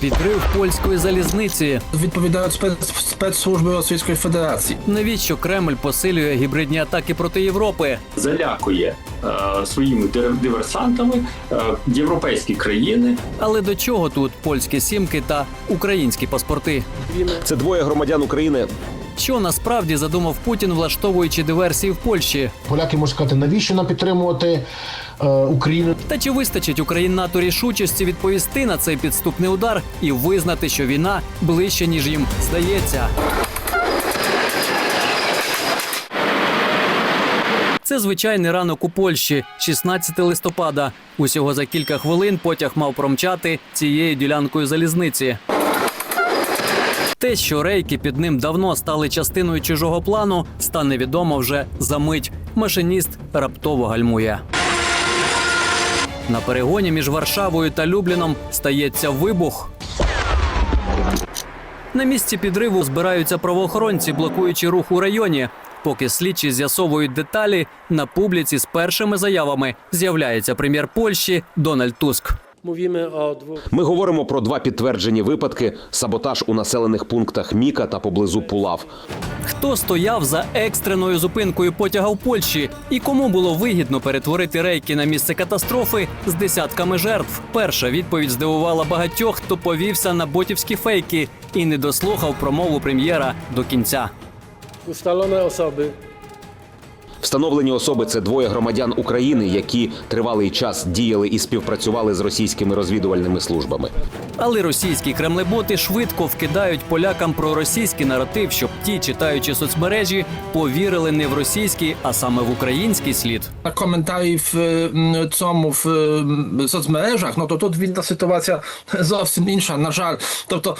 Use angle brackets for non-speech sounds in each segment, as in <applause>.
Підрив польської залізниці. Відповідають спец, спецслужби Російської Федерації. Навіщо Кремль посилює гібридні атаки проти Європи? залякує е, своїми диверсантами е, європейські країни. Але до чого тут польські сімки та українські паспорти? Це двоє громадян України. Що насправді задумав Путін, влаштовуючи диверсії в Польщі? Поляки можуть сказати, навіщо нам підтримувати е, Україну? Та чи вистачить Україні НАТО рішучості відповісти на цей підступний удар і визнати, що війна ближче ніж їм здається? Це звичайний ранок у Польщі, 16 листопада. Усього за кілька хвилин потяг мав промчати цією ділянкою залізниці. Те, що рейки під ним давно стали частиною чужого плану, стане відомо вже за мить. Машиніст раптово гальмує. На перегоні між Варшавою та Любліном стається вибух. На місці підриву збираються правоохоронці, блокуючи рух у районі. Поки слідчі з'ясовують деталі, на публіці з першими заявами з'являється прем'єр Польщі Дональд Туск. Ми говоримо про два підтверджені випадки: саботаж у населених пунктах Міка та поблизу Пулав. Хто стояв за екстреною зупинкою потяга в Польщі і кому було вигідно перетворити рейки на місце катастрофи з десятками жертв? Перша відповідь здивувала багатьох, хто повівся на ботівські фейки і не дослухав промову прем'єра до кінця. ustalone osoby Встановлені особи це двоє громадян України, які тривалий час діяли і співпрацювали з російськими розвідувальними службами. Але російські кремлеботи швидко вкидають полякам про російський наратив, щоб ті, читаючи соцмережі, повірили не в російський, а саме в український слід. На коментарі в цьому в соцмережах, ну то тут вільна ситуація <laughs> зовсім інша, на жаль. Тобто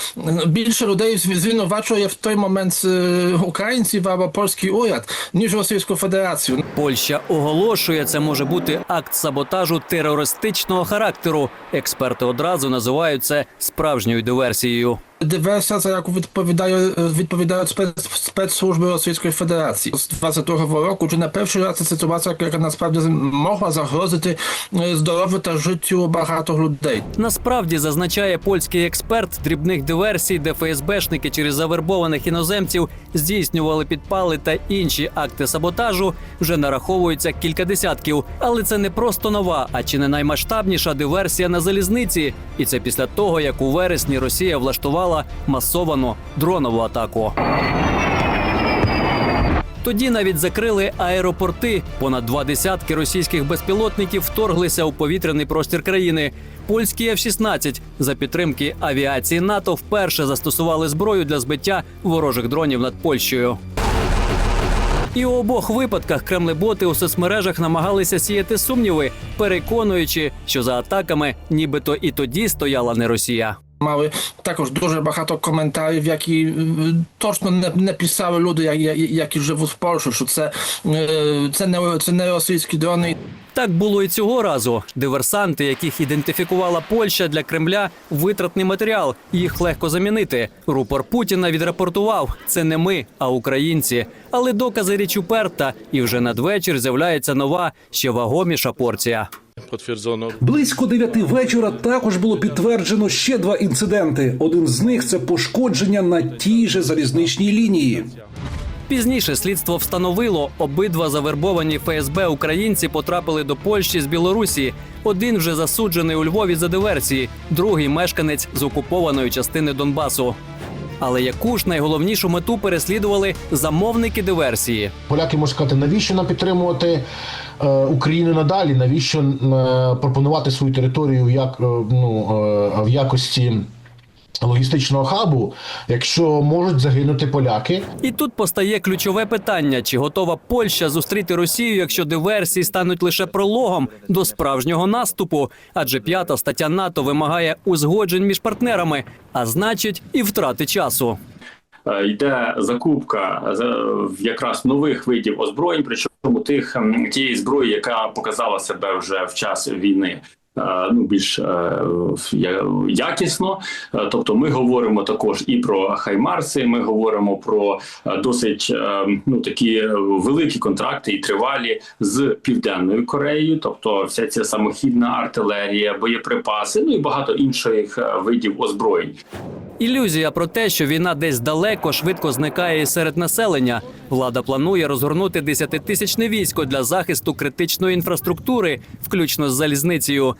більше людей зв- звинувачує в той момент е, українців або польський уряд, ніж Російську Федерацію. Польща оголошує, це може бути акт саботажу терористичного характеру. Експерти одразу називають це справжньою диверсією. Dywersja, za jaką відповідає, відповідають спец, спецслужби Російської Федерації. З 22 року чи не перший раз це ситуація, яка насправді могла загрозити е, здоров'ю та життю багато людей. Насправді зазначає польський експерт дрібних диверсій, де ФСБшники через завербованих іноземців здійснювали підпали та інші акти саботажу, вже нараховується кілька десятків. Але це не просто нова, а чи не наймасштабніша диверсія на залізниці. І це після того, як у вересні Росія влаштувала масовану дронову атаку. Тоді навіть закрили аеропорти. Понад два десятки російських безпілотників вторглися у повітряний простір країни. Польські F-16 за підтримки авіації НАТО вперше застосували зброю для збиття ворожих дронів над Польщею. І у обох випадках кремлеботи у соцмережах намагалися сіяти сумніви, переконуючи, що за атаками нібито і тоді стояла не Росія. Мали також дуже багато коментарів, які точно не, не писали люди, які, які живуть в Польщі, що це, це, не, це не російські дрони. Так було і цього разу. Диверсанти, яких ідентифікувала Польща для Кремля, витратний матеріал. Їх легко замінити. Рупор Путіна відрапортував: це не ми, а українці. Але докази річ уперта, і вже надвечір з'являється нова, ще вагоміша порція. Близько дев'яти вечора також було підтверджено ще два інциденти. Один з них це пошкодження на тій же залізничній лінії. Пізніше слідство встановило, обидва завербовані ФСБ українці потрапили до Польщі з Білорусі. Один вже засуджений у Львові за диверсії, другий мешканець з окупованої частини Донбасу. Але яку ж найголовнішу мету переслідували замовники диверсії? Поляки можуть сказати, навіщо нам підтримувати е, Україну надалі? Навіщо е, пропонувати свою територію як е, ну е, в якості логістичного хабу, якщо можуть загинути поляки? І тут постає ключове питання: чи готова Польща зустріти Росію, якщо диверсії стануть лише прологом до справжнього наступу? Адже п'ята стаття НАТО вимагає узгоджень між партнерами, а значить, і втрати часу. Е, Йде закупка е, якраз нових видів озброєнь, причому тих ем, тієї зброї, яка показала себе вже в час війни. Е, ну більш е, якісно. Е, Тобто, ми говоримо також і про хаймарси. Ми говоримо про досить ну такі великі контракти і тривалі з південною Кореєю, тобто вся ця самохідна артилерія, боєприпаси, ну і багато інших видів озброєнь. Ілюзія про те, що війна десь далеко швидко зникає і серед населення. Влада планує розгорнути десятитисячне військо для захисту критичної інфраструктури, включно з залізницею.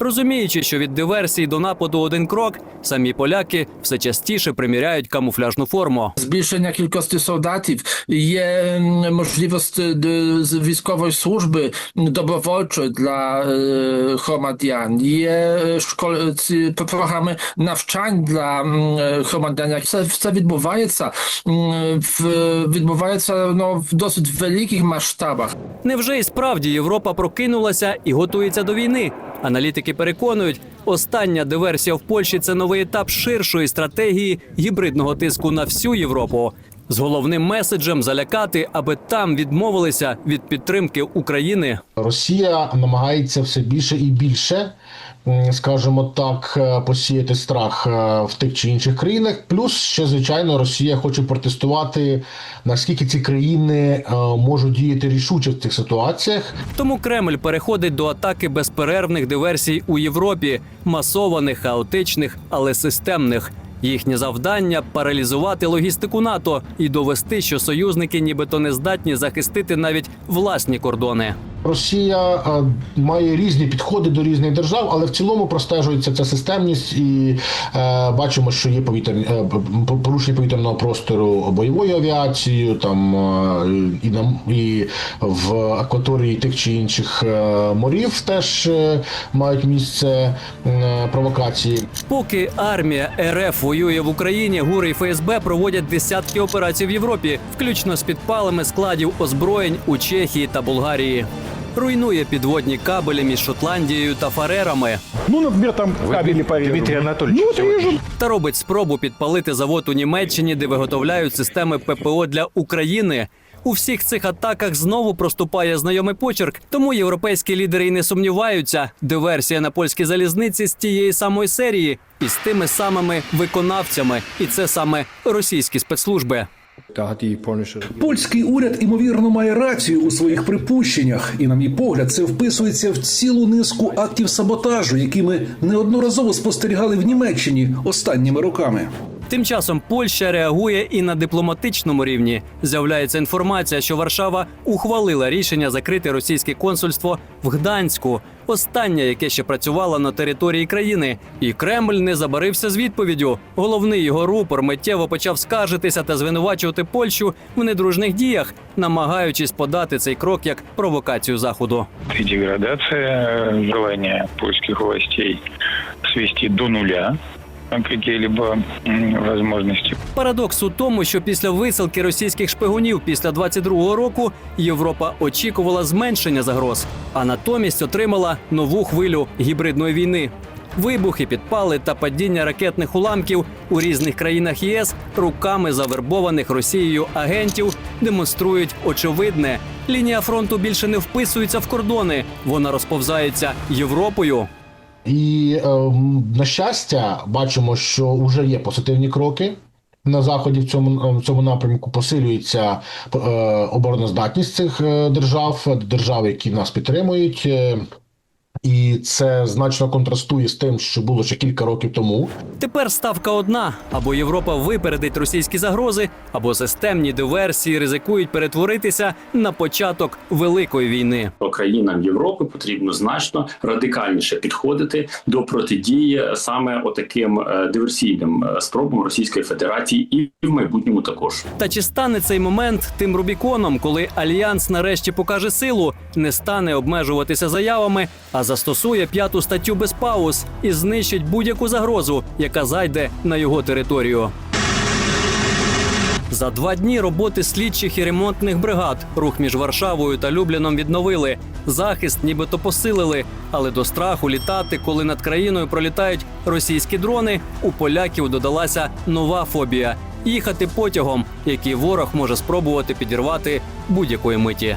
Розуміючи, що від диверсії до нападу один крок, самі поляки все частіше приміряють камуфляжну форму. Збільшення кількості солдатів є можливість е, військової служби добровольчої для е, громадян. Є е, школи програми навчань для громадян. Все, все відбувається в відбувається ну, в досить великих масштабах. Невже і справді Європа прокинулася і готується до війни? Аналітики переконують, остання диверсія в Польщі це новий етап ширшої стратегії гібридного тиску на всю Європу. З головним меседжем залякати, аби там відмовилися від підтримки України. Росія намагається все більше і більше, скажімо так, е, посіяти страх е, в тих чи інших країнах. Плюс ще звичайно Росія хоче протестувати, наскільки ці країни е, можуть діяти рішуче в цих ситуаціях. Тому Кремль переходить до атаки безперервних диверсій у Європі, масованих, хаотичних, але системних. Їхнє завдання паралізувати логістику НАТО і довести, що союзники нібито не здатні захистити навіть власні кордони. Росія е, має різні підходи до різних держав, але в цілому простежується ця системність, і е, бачимо, що є повітряні е, порушення повітряного простору бойовою авіацією, там е, і на і в акваторії тих чи інших морів теж мають місце провокації. Поки армія РФ воює в Україні, ГУР і ФСБ проводять десятки операцій в Європі, включно з підпалами складів озброєнь у Чехії та Болгарії. Руйнує підводні кабелі між Шотландією та Фарерами Ну, например, там кабели порежут. Дмитрий Анатольевич, Ну, вот та робить спробу підпалити завод у Німеччині, де виготовляють системи ППО для України. У всіх цих атаках знову проступає знайомий почерк, тому європейські лідери й не сумніваються. Диверсія на польській залізниці з тієї самої серії і з тими самими виконавцями, і це саме російські спецслужби. Польський уряд імовірно має рацію у своїх припущеннях, і на мій погляд, це вписується в цілу низку актів саботажу, які ми неодноразово спостерігали в Німеччині останніми роками. Тим часом Польща реагує і на дипломатичному рівні. З'являється інформація, що Варшава ухвалила рішення закрити російське консульство в Гданську, останнє, яке ще працювало на території країни. І Кремль не забарився з відповіддю. Головний його рупор миттєво почав скаржитися та звинувачувати Польщу в недружних діях, намагаючись подати цей крок як провокацію заходу. и деградация, желание польских властей свести до нуля какие-либо возможности Парадокс у тому, що після висилки російських шпигунів після 22-го року Європа очікувала зменшення загроз, а натомість отримала нову хвилю гібридної війни. Вибухи, підпали та падіння ракетних уламків у різних країнах ЄС руками завербованих Росією агентів демонструють очевидне: лінія фронту більше не вписується в кордони, вона розповзається Європою. І е, на щастя, бачимо, що вже є позитивні кроки. На заході в цьому е, в цьому напрямку посилюється е, обороноздатність цих е, держав, держав, які нас підтримують. І це значно контрастує з тим, що було ще кілька років тому. Тепер ставка одна: або Європа випередить російські загрози, або системні диверсії ризикують перетворитися на початок великої війни. країнам Європи потрібно значно радикальніше підходити до протидії саме отаким е, диверсійним е, спробам Російської Федерації і в майбутньому також. Та чи стане цей момент тим Рубіконом, коли альянс нарешті покаже силу, не стане обмежуватися заявами, а застосує п'яту статтю без пауз і знищить будь-яку загрозу, яка зайде на його територію. За два дні роботи слідчих і ремонтних бригад рух між Варшавою та Любліном відновили. Захист нібито посилили, але до страху літати, коли над країною пролітають російські дрони, у поляків додалася нова фобія їхати потягом, який ворог може спробувати підірвати будь-якої миті.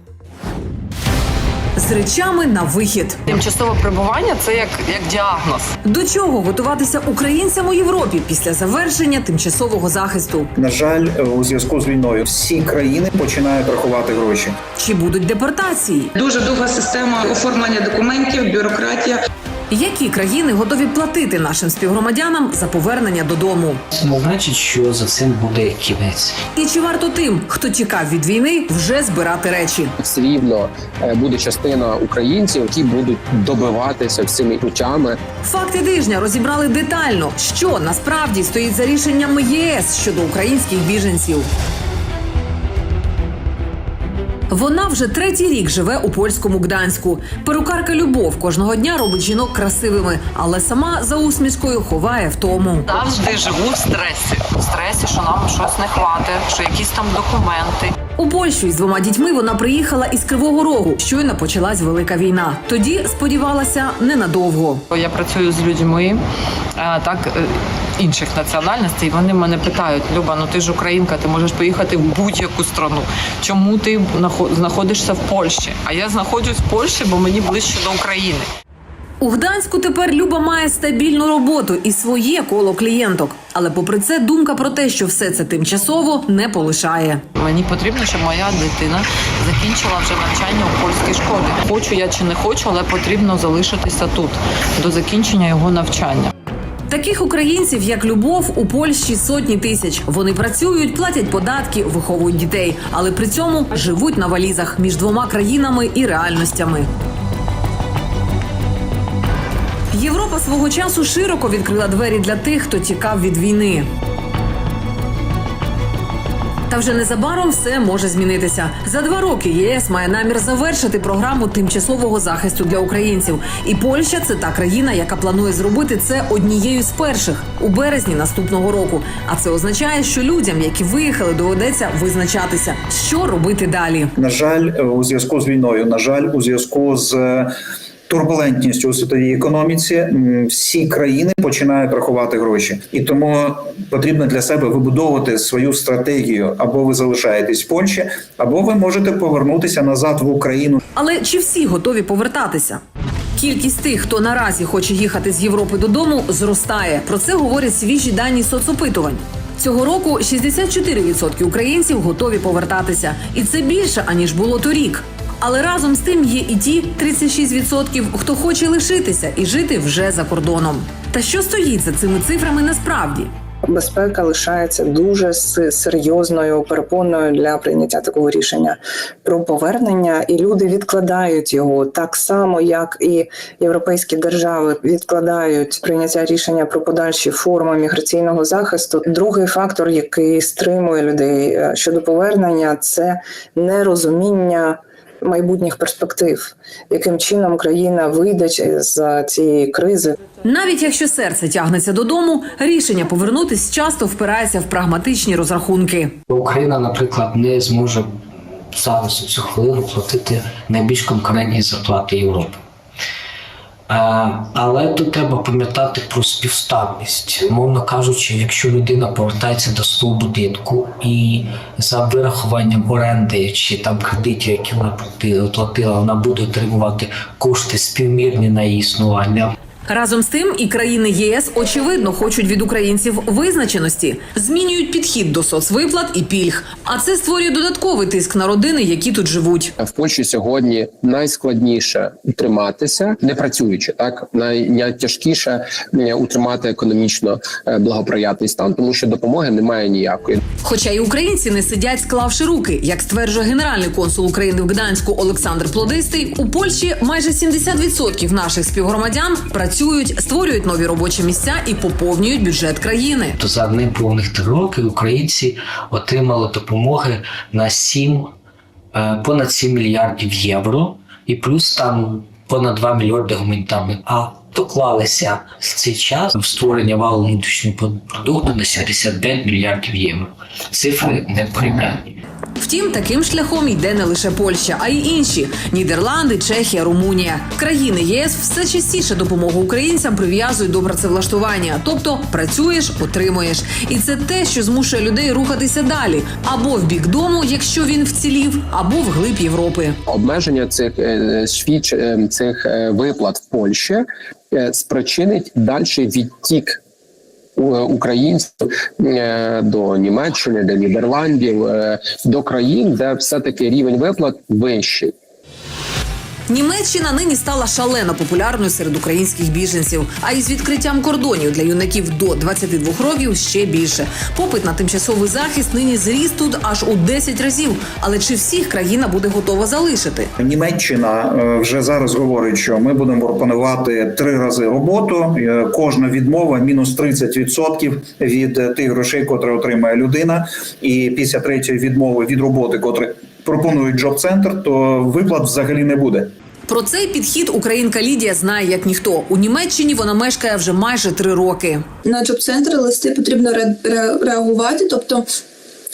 З речами на вихід. Тимчасове перебування це як, як діагноз. До чого готуватися українцям у Європі після завершення тимчасового захисту? На жаль, у зв'язку з війною всі країни починають рахувати гроші. Чи будуть депортації? Дуже довга система оформлення документів, бюрократія. Які країни готові платити нашим співгромадянам за повернення додому? Це не значить, що за цим буде кінець. І чи варто тим, хто тікав від війни, вже збирати речі? Все рівно е, буде частина українців, які будуть добиватися цими путями. Факти тижня розібрали детально, що насправді стоїть за рішенням ЄС щодо українських біженців. Вона вже третій рік живе у польському Гданську. Перукарка Любов кожного дня робить жінок красивими, але сама за усмішкою ховає втому. Завжди живу в стресі. В стресі, що нам щось не хватить, що якісь там документи. У Польщу із двома дітьми вона приїхала із Кривого Рогу. Щойно почалась велика війна. Тоді сподівалася ненадовго. Я працюю з людьми так е, інших національностей. Вони мене питають: Люба, ну ти ж українка, ти можеш поїхати в будь-яку страну. Чому ти знаходишся в Польщі? А я знаходжусь в Польщі, бо мені ближче до України. У Гданську тепер Люба має стабільну роботу і своє коло клієнток. Але попри це, думка про те, що все це тимчасово, не полишає. Мені потрібно, щоб моя дитина закінчила вже навчання у польській школі. Хочу я чи не хочу, але потрібно залишитися тут до закінчення його навчання. Таких українців, як Любов, у Польщі сотні тисяч. Вони працюють, платять податки, виховують дітей, але при цьому живуть на валізах між двома країнами і реальностями. Європа свого часу широко відкрила двері для тих, хто тікав від війни. Та вже незабаром все може змінитися. За два роки ЄС має намір завершити програму тимчасового захисту для українців. І Польща це та країна, яка планує зробити це однією з перших у березні наступного року. А це означає, що людям, які виїхали, доведеться визначатися, що робити далі. На жаль, у зв'язку з війною, на жаль, у зв'язку з е, турбулентністю у світовій економіці, всі країни починають рахувати гроші, і тому потрібно для себе вибудовувати свою стратегію. Або ви залишаєтесь в Польщі, або ви можете повернутися назад в Україну. Але чи всі готові повертатися? Кількість тих, хто наразі хоче їхати з Європи додому, зростає. Про це говорять свіжі дані соцопитувань. Цього року 64% українців готові повертатися, і це більше аніж було торік. Але разом з тим є і ті 36%, хто хоче лишитися і жити вже за кордоном. Та що стоїть за цими цифрами насправді? Безпека лишається дуже серйозною перепоною для прийняття такого рішення про повернення, і люди відкладають його так само, як і європейські держави відкладають прийняття рішення про подальші форми міграційного захисту. Другий фактор, який стримує людей е, щодо повернення, це нерозуміння. Майбутніх перспектив, яким чином країна вийде з цієї кризи, Навіть якщо серце тягнеться додому, рішення повернутись часто впирається в прагматичні розрахунки. Україна, наприклад, не зможе зараз у цю хвилину платити найбільш конкурентні зарплати Європи. Але тут треба пам'ятати про співставність. Мовно кажучи, якщо людина повертається до свого будинку і за вирахуванням оренди чи там кредитів, які вона платила, вона буде отримувати кошти співмірні на її існування. Разом з тим, і країни ЄС очевидно хочуть від українців визначеності, змінюють підхід до соцвиплат і пільг. А це створює додатковий тиск на родини, які тут живуть. В Польщі сьогодні найскладніше утриматися, не працюючи, так найтяжкіше утримати економічно е, благоприятний стан, тому що допомоги немає ніякої. Хоча і українці не сидять, склавши руки, як стверджує генеральний консул України в Гданську Олександр Плодистий, у Польщі майже 70% наших співгромадян працюють, створюють нові робочі місця і поповнюють бюджет країни. То за неповних три роки українці отримали допомоги на 7, е, понад 7 мільярдів євро, і плюс там понад 2 мільярди гуманітарних. А доклалися в цей час в створення валу внутрішнього продукту на 75 мільярдів євро. Цифри не порівнянні. Втім, таким шляхом йде не лише Польща, а й інші Нідерланди, Чехія, Румунія. Країни ЄС все частіше допомогу українцям прив'язують до працевлаштування, тобто працюєш, отримуєш. І це те, що змушує людей рухатися далі або в бік дому, якщо він вцілів, або в глиб Європи. обмеження цих е, свідч е, цих е, виплат в Польщі спричинить дальший відтік українців е, до Німеччини, до Нідерландів, е, до країн, де все таки рівень виплат вищий. Німеччина нині стала шалено популярною серед українських біженців. А із відкриттям кордонів для юнаків до 22 років ще більше. Попит на тимчасовий захист нині зріс тут аж у 10 разів. Але чи всіх країна буде готова залишити? Німеччина е, вже зараз говорить, що ми будемо пропонувати три рази роботу. Е, Кожна відмова мінус 30% від е, тих грошей, котрі отримає людина. І після третьої відмови від роботи, котрі пропонують джоб-центр, то виплат взагалі не буде. Про цей підхід українка Лідія знає як ніхто. У Німеччині вона мешкає вже майже три роки. на джоб-центр листи потрібно ре- ре- реагувати. Тобто,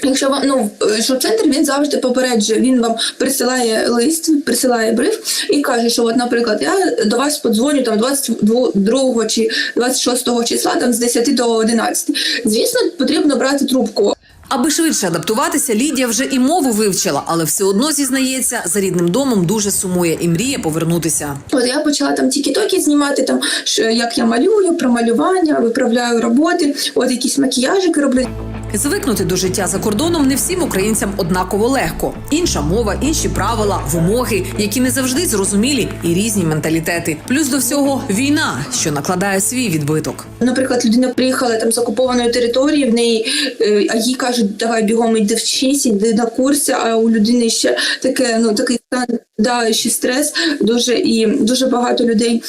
якщо вам ну джоб-центр він завжди попереджує, він вам присилає лист, присилає бриф і каже, що, от, наприклад, я до вас подзвоню там 22 чи 26 числа, там з 10 до 11. Звісно, потрібно брати трубку. Аби швидше адаптуватися, Лідія вже і мову вивчила, але все одно зізнається, за рідним домом дуже сумує і мріє повернутися. От я почала там тікі-токі знімати, там що, як я малюю, про малювання, виправляю роботи, от якісь макіяжики роблю. Звикнути до життя за кордоном не всім українцям однаково легко. Інша мова, інші правила, вимоги, які не завжди зрозумілі, і різні менталітети. Плюс до всього війна, що накладає свій відбиток. Наприклад, людина приїхала там з окупованої території, в неї е, а їй кажуть, давай бігом йди вчись, йди на курси. А у людини ще таке, ну такий стан, да, ще стрес. Дуже і дуже багато людей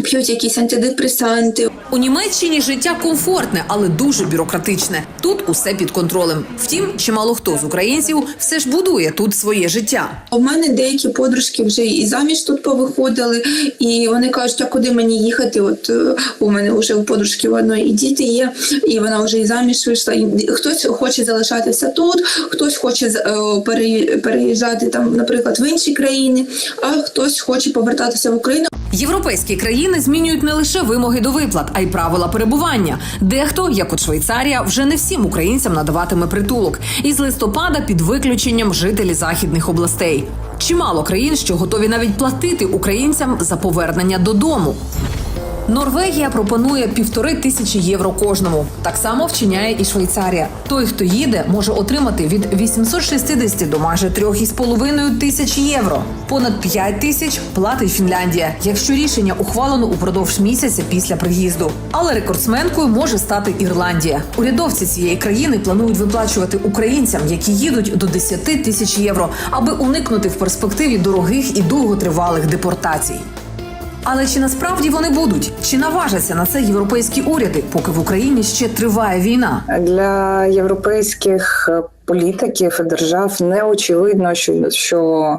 п'ють якісь антидепресанти. У Німеччині життя комфортне, але дуже бюрократичне. Тут усе під контролем. Втім, чимало хто з українців все ж будує тут своє життя. У мене деякі подружки вже і заміж тут повиходили, і вони кажуть, а куди мені їхати? От е, у мене вже у подружки в одної і діти є, і вона вже і заміж вийшла. І хтось хоче залишатися тут, хтось хоче е, переїжджати там, наприклад, в інші країни, а хтось хоче повертатися в Україну. Європейські країни змінюють не лише вимоги до виплат, а й правила перебування. Дехто, як от Швейцарія, вже не всім українцям надаватиме притулок. І з листопада під виключенням жителі західних областей. Чимало країн, що готові навіть платити українцям за повернення додому. Норвегія пропонує півтори тисячі євро кожному. Так само вчиняє і Швейцарія. Той, хто їде, може отримати від 860 до майже 3,5 тисяч євро. Понад 5 тисяч платить Фінляндія, якщо рішення ухвалено упродовж місяця після приїзду. Але рекордсменкою може стати Ірландія. Урядовці цієї країни планують виплачувати українцям, які їдуть до 10 тисяч євро, аби уникнути в перспективі дорогих і довготривалих депортацій. Але чи насправді вони будуть? Чи наважаться на це європейські уряди, поки в Україні ще триває війна? Для європейських е, політиків і держав не очевидно, що, що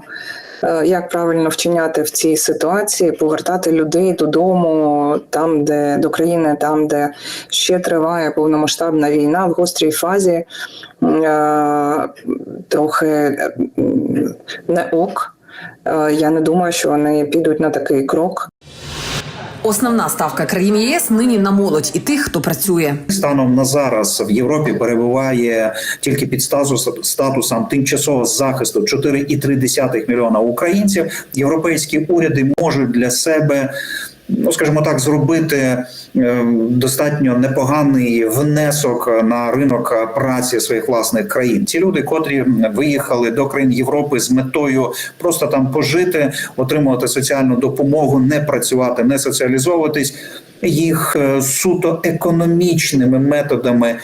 е, як правильно вчиняти в цій ситуації, повертати людей додому, там, де до країни, там, де ще триває повномасштабна війна в гострій фазі, е, трохи не ок. Е, Я не думаю, що вони підуть на такий крок. Основна ставка країн ЄС нині на молодь і тих, хто працює. Станом на зараз в Європі перебуває тільки під статус- статусом тимчасового захисту 4,3 мільйона українців. Європейські уряди можуть для себе. Ну, скажімо так, зробити е, достатньо непоганий внесок на ринок праці своїх власних країн. Ці люди, котрі виїхали до країн Європи з метою просто там пожити, отримувати соціальну допомогу, не працювати, не соціалізовуватись, їх е, суто економічними методами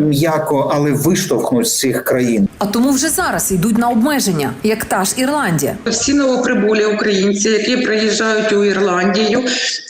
м'яко, але виштовхнуть з цих країн. А тому вже зараз йдуть на обмеження, як та ж Ірландія. Всі новоприбулі українці, які приїжджають у Ірландію,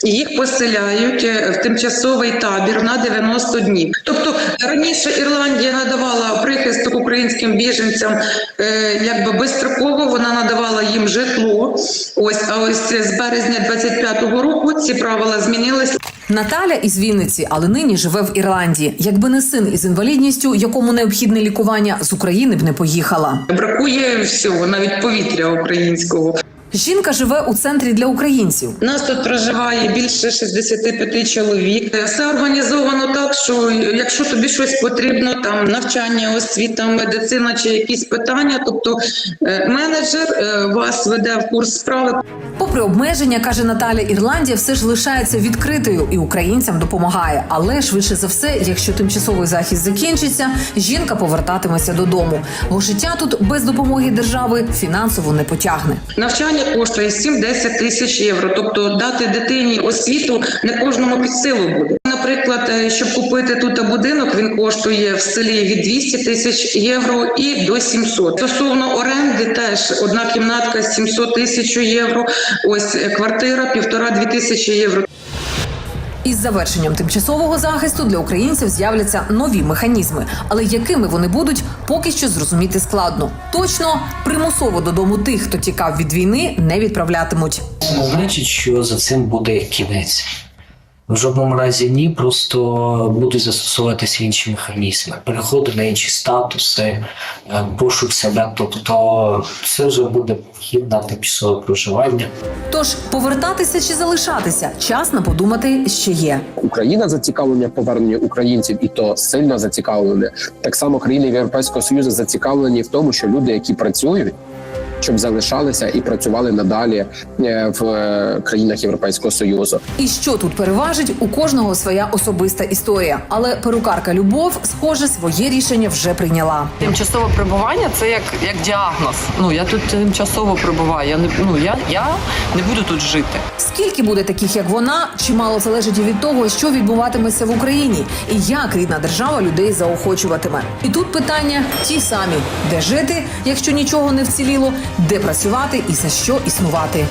їх поселяють е, в тимчасовий табір на 90 днів. Тобто раніше Ірландія надавала прихисток українським біженцям, е, якби безстроково вона надавала їм житло. Ось а ось з березня 25-го року ці правила змінилися. Наталя із Вінниці, але нині живе в Ірландії. Якби не син із інвалідністю, якому необхідне лікування з України б не поїхала. Бракує всього, навіть повітря українського. Жінка живе у центрі для українців. Нас тут проживає більше 65 чоловік. Все організовано так, що якщо тобі щось потрібно, там навчання, освіта, медицина чи якісь питання, тобто е, менеджер е, вас веде в курс справи. Попри обмеження, каже Наталя, Ірландія все ж лишається відкритою і українцям допомагає. Але швидше за все, якщо тимчасовий захист закінчиться, жінка повертатиметься додому. Бо життя тут без допомоги держави фінансово не потягне. Навчання коштує 7-10 тисяч євро. Тобто дати дитині освіту не кожному під силу буде. Наприклад, е, щоб купити тут будинок, він коштує в селі від 200 тисяч євро і до 700. Стосовно оренди, теж одна кімнатка 700 тисяч євро. Ось е, квартира півтора-дві тисячі євро. Із завершенням тимчасового захисту для українців з'являться нові механізми, але якими вони будуть, поки що зрозуміти складно. Точно примусово додому тих, хто тікав від війни, не відправлятимуть. Це не значить, що за цим буде кінець. В жодному разі ні, просто будуть застосовуватися інші механізми, переходи на інші статуси, е, пошук себе. Тобто це вже буде вхід на тимчасове проживання. Тож повертатися чи залишатися, час на подумати ще є. Україна зацікавлення в поверненні українців, і то сильно зацікавлені. Так само країни Європейського союзу зацікавлені в тому, що люди, які працюють. Щоб залишалися і працювали надалі е, в е, країнах Європейського союзу. І що тут переважить, у кожного своя особиста історія. Але перукарка Любов, схоже, своє рішення вже прийняла. Тимчасове прибування це як, як діагноз. Ну я тут тимчасово прибуваю. Я не ну я, я не буду тут жити. Скільки буде таких, як вона, чимало залежить і від того, що відбуватиметься в Україні, і як рідна держава людей заохочуватиме. І тут питання ті самі: де жити, якщо нічого не вціліло, де працювати і за що існувати.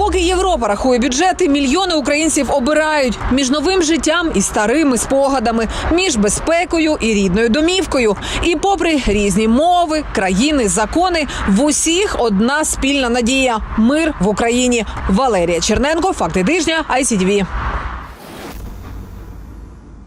Поки Європа рахує бюджети, мільйони українців обирають між новим життям і старими спогадами, між безпекою і рідною домівкою. І попри різні мови, країни, закони, в усіх одна спільна надія мир в Україні. Валерія Черненко, факти тижня, ICTV.